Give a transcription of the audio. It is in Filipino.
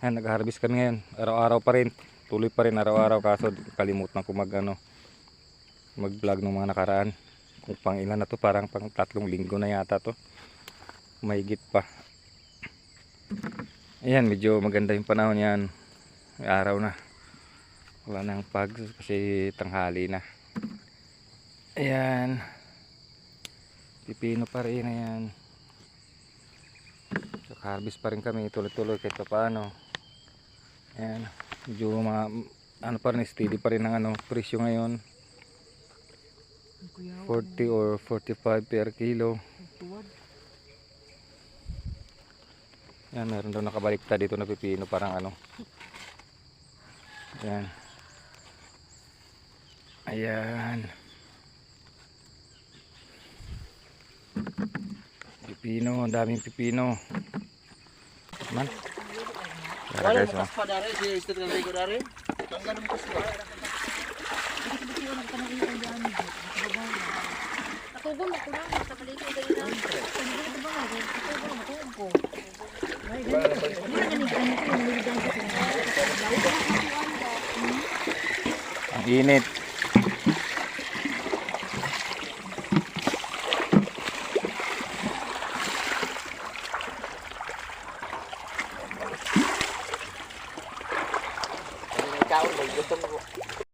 Yan, nag-harvest kami ngayon. Araw-araw pa rin. Tuloy pa rin araw-araw kaso kalimutan ko mag ano, mag-vlog ng mga nakaraan. Kung pang ilan na to, parang pang tatlong linggo na yata to. Mahigit pa. Ayan, medyo maganda yung panahon yan. Araw na. Wala nang pag kasi tanghali na. Ayan. Pipino pa rin ayan. Harvest pa rin kami tuloy-tuloy kahit pa paano. Ayan. Medyo mga, ano pa rin, steady pa rin ang ano, presyo ngayon. 40 or 45 per kilo. Yan, meron daw nakabaliktad dito na pipino, parang ano. Ayan. Ayan. Pipino, daming pipino. Man. Tara guys, oh. pa dari cabrón, yo tengo